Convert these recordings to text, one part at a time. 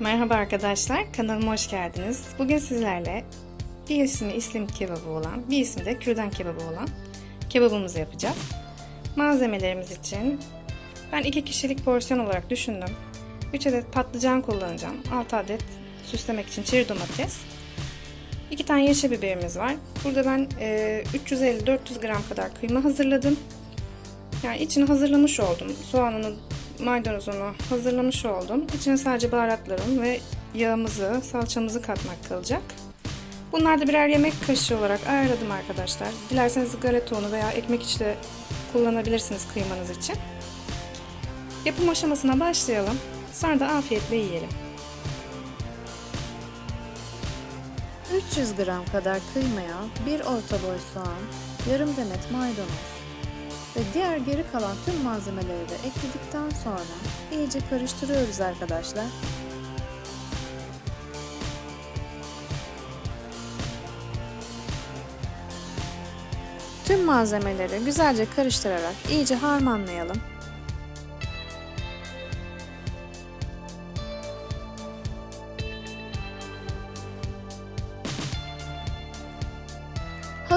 Merhaba arkadaşlar, kanalıma hoş geldiniz. Bugün sizlerle bir ismi İslim kebabı olan, bir ismi de kürdan kebabı olan kebabımızı yapacağız. Malzemelerimiz için ben 2 kişilik porsiyon olarak düşündüm. 3 adet patlıcan kullanacağım. 6 adet süslemek için çeri domates. 2 tane yeşil biberimiz var. Burada ben e, 350-400 gram kadar kıyma hazırladım. Yani içini hazırlamış oldum. Soğanını, maydanozunu hazırlamış oldum. İçine sadece baharatlarım ve yağımızı, salçamızı katmak kalacak. Bunlar da birer yemek kaşığı olarak ayarladım arkadaşlar. Dilerseniz galeta unu veya ekmek içi de kullanabilirsiniz kıymanız için. Yapım aşamasına başlayalım. Sonra da afiyetle yiyelim. 300 gram kadar kıymaya bir orta boy soğan, yarım demet maydanoz ve diğer geri kalan tüm malzemeleri de ekledikten sonra iyice karıştırıyoruz arkadaşlar. Tüm malzemeleri güzelce karıştırarak iyice harmanlayalım.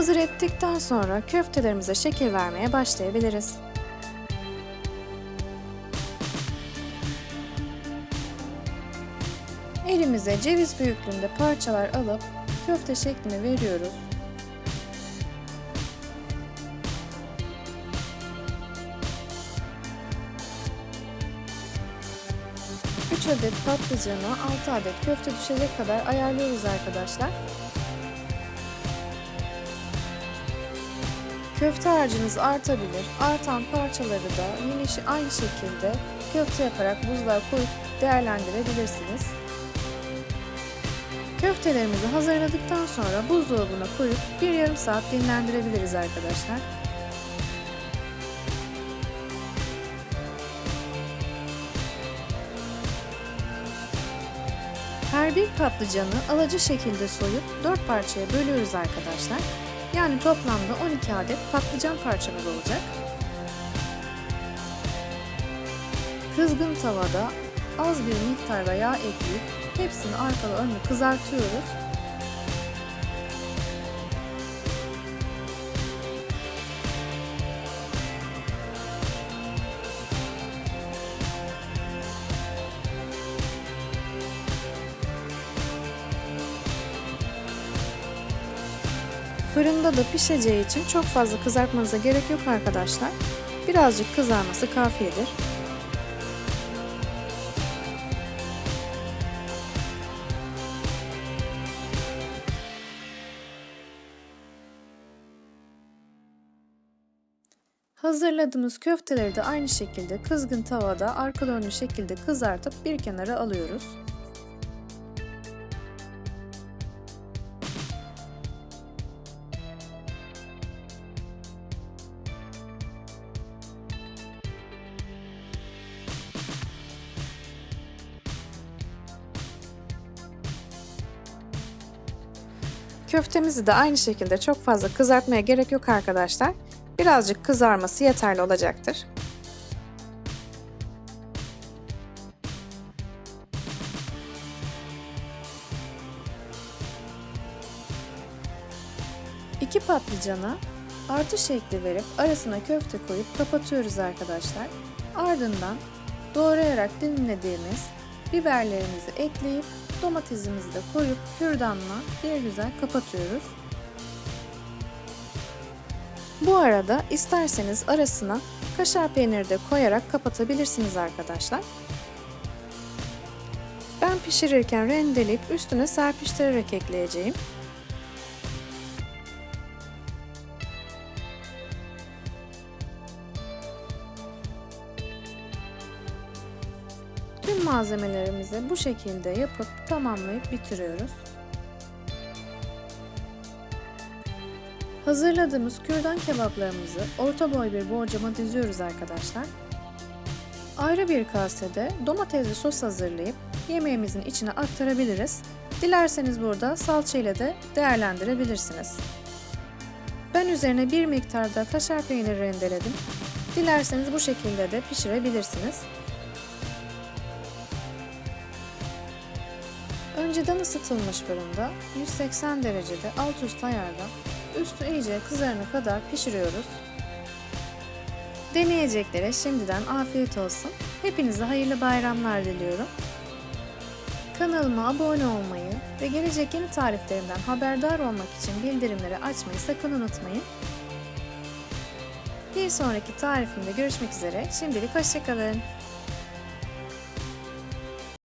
Hazır ettikten sonra köftelerimize şekil vermeye başlayabiliriz. Elimize ceviz büyüklüğünde parçalar alıp köfte şeklini veriyoruz. Üç adet patlıcana 6 adet köfte düşecek kadar ayarlıyoruz arkadaşlar. Köfte harcınız artabilir. Artan parçaları da yine aynı şekilde köfte yaparak buzluğa koyup değerlendirebilirsiniz. Köftelerimizi hazırladıktan sonra buzdolabına koyup bir yarım saat dinlendirebiliriz arkadaşlar. Her bir patlıcanı alacı şekilde soyup 4 parçaya bölüyoruz arkadaşlar. Yani toplamda 12 adet patlıcan parçamız olacak. Kızgın tavada az bir miktarda yağ ekleyip hepsini arkalı önlü kızartıyoruz. Fırında da pişeceği için çok fazla kızartmanıza gerek yok arkadaşlar. Birazcık kızarması kafiyedir. Hazırladığımız köfteleri de aynı şekilde kızgın tavada arka dönlü şekilde kızartıp bir kenara alıyoruz. Köftemizi de aynı şekilde çok fazla kızartmaya gerek yok arkadaşlar. Birazcık kızarması yeterli olacaktır. İki patlıcana artı şekli verip arasına köfte koyup kapatıyoruz arkadaşlar. Ardından doğrayarak dilimlediğimiz biberlerimizi ekleyip domatesimizi de koyup kürdanla bir güzel kapatıyoruz. Bu arada isterseniz arasına kaşar peyniri de koyarak kapatabilirsiniz arkadaşlar. Ben pişirirken rendeleyip üstüne serpiştirerek ekleyeceğim. Tüm malzemelerimizi bu şekilde yapıp tamamlayıp bitiriyoruz. Hazırladığımız kürdan kebaplarımızı orta boy bir borcama diziyoruz arkadaşlar. Ayrı bir kasede domatesli sos hazırlayıp yemeğimizin içine aktarabiliriz. Dilerseniz burada salça ile de değerlendirebilirsiniz. Ben üzerine bir miktar da kaşar peyniri rendeledim. Dilerseniz bu şekilde de pişirebilirsiniz. Önceden ısıtılmış fırında 180 derecede alt üst ayarda üstü iyice kızarana kadar pişiriyoruz. Deneyeceklere şimdiden afiyet olsun. Hepinize hayırlı bayramlar diliyorum. Kanalıma abone olmayı ve gelecek yeni tariflerimden haberdar olmak için bildirimleri açmayı sakın unutmayın. Bir sonraki tarifimde görüşmek üzere. Şimdilik hoşçakalın.